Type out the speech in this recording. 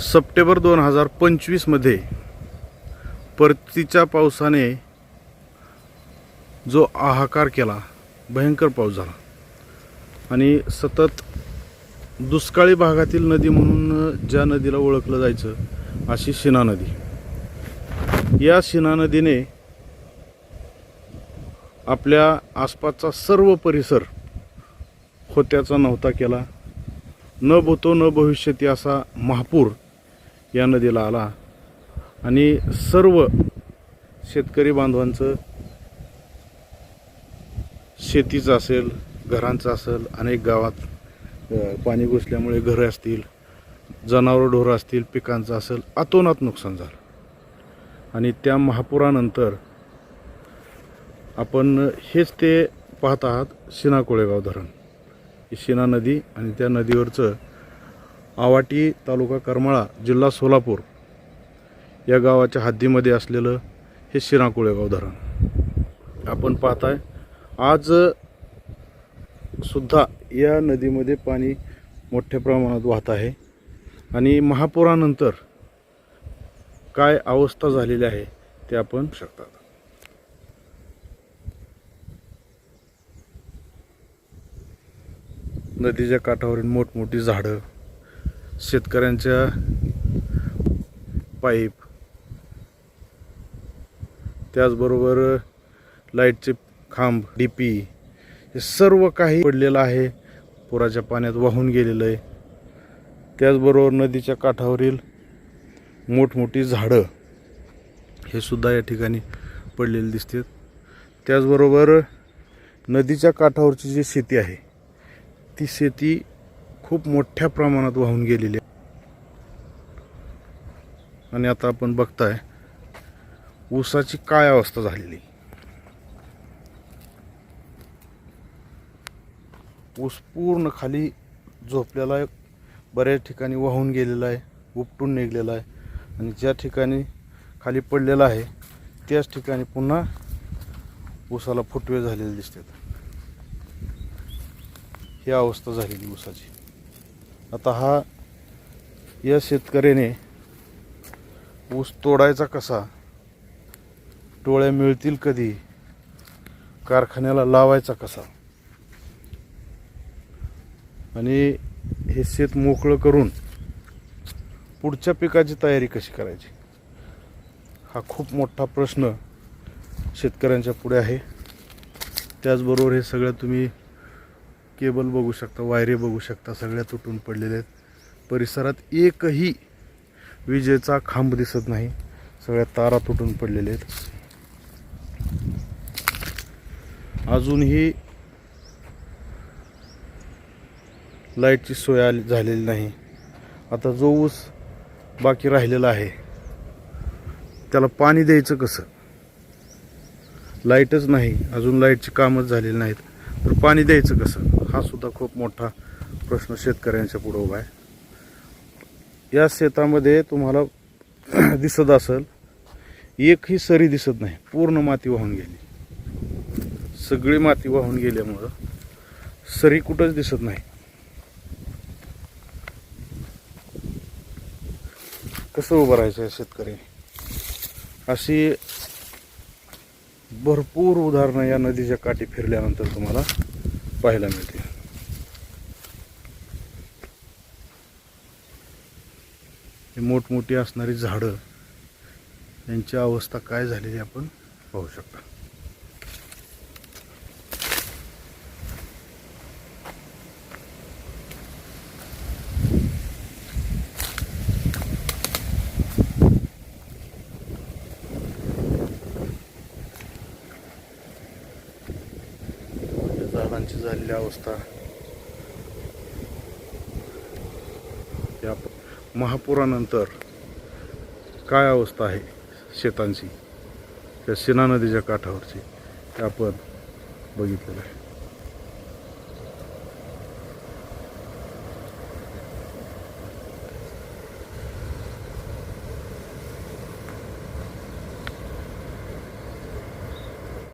September दोन हजार पंचवीसमध्ये परतीच्या पावसाने जो हाहाकार केला भयंकर पाऊस झाला. आणि सतत दुष्काळी भागातील नदी म्हणून ज्या नदीला ओळखलं जायचं अशी शिना नदी. या शिना नदीने आपल्या आसपासचा सर्व परिसर होत्याचा नव्हता केला. न भूतो न भविष्यती असा महापूर या नदीला आला. आणि सर्व शेतकरी बांधवांचं शेतीचं असेल घरांचं असेल अनेक गावात पाणी घुसल्यामुळे घरं असतील जनावरं ढोरं असतील पिकांचं असेल अतोनात नुकसान झालं. आणि त्या महापुरानंतर आपण हेच ते पाहत आहात शिना कोळेगाव धरण. ही शिना नदी आणि त्या नदीवरचं आवाटी तालुका करमाळा जिल्हा सोलापूर या गावाच्या हद्दीमध्ये असलेलं हे शिराकुळेगाव धरण. आपण पाहताय आज सुद्धा या नदीमध्ये पाणी मोठ्या प्रमाणात वाहत आहे आणि महापुरानंतर काय अवस्था झालेली आहे ते आपण शकतात. नदीच्या काठावरील मोठमोठी झाडं शेतकऱ्यांच्या पाईप. त्याचबरोबर लाईटचे खांब डी पी हे सर्व काही पडलेलं आहे. पुराच्या पाण्यात वाहून गेलेलं आहे. त्याचबरोबर नदीच्या काठावरील मोठमोठी झाडं हे सुद्धा या ठिकाणी पडलेली दिसतात. त्याचबरोबर नदीच्या काठावरची जी शेती आहे ती शेती खूप मोठ्या प्रमाणात वाहून गेलेली आहे. आणि आता आपण बघताय ऊसाची काय अवस्था झालेली ऊस पूर्ण खाली झोपलेला आहे बऱ्याच ठिकाणी वाहून गेलेला आहे उपटून निघलेला आहे. आणि ज्या ठिकाणी खाली पडलेला आहे त्याच ठिकाणी पुन्हा ऊसाला फुटवे झालेले दिसतात. ही अवस्था झालेली ऊसाची. आता हा या शेतकऱ्याने ऊस तोडायचा कसा? टोळ्या मिळतील कधी? कारखान्याला लावायचा कसा? आणि हे शेत मोकळं करून पुढच्या पिकाची तयारी कशी करायची? हा खूप मोठा प्रश्न शेतकऱ्यांच्या पुढे आहे. त्याचबरोबर हे सगळं तुम्ही केबल बघू शकता वायरे बघू शकता सगळ्या तुटून पडलेल्या आहेत. परिसरात एकही विजेचा खांब दिसत नाही. सगळ्या तारा तुटून पडलेल्या आहेत. अजूनही लाईटची सोय आली झालेली नाही. आता जो ऊस बाकी राहिलेला आहे त्याला पाणी द्यायचं कसं? लाईटच नाही. अजून लाईटची कामच झालेली नाहीत. तर पाणी द्यायचं कसं? हा सुद्धा खूप मोठा प्रश्न शेतकऱ्यांच्या पुढे उभा आहे. या शेतामध्ये तुम्हाला दिसत असेल एकही सरी दिसत नाही पूर्ण माती वाहून गेली. सगळी माती वाहून गेल्यामुळं सरी कुठंच दिसत नाही. कसं उभं राहायचं आहे शेतकरी अशी भरपूर उदाहरणं या नदीच्या काठी फिरल्यानंतर तुम्हाला पाहायला मिळते. ही मोठमोठी असणारी झाडं यांची अवस्था काय झालेली आपण पाहू शकता. या झाडांची झालेली अवस्था. या महापुरानंतर काय अवस्था आहे शेतांची? त्या सिना नदीच्या काठावरची. ते आपण बघितलेलं आहे.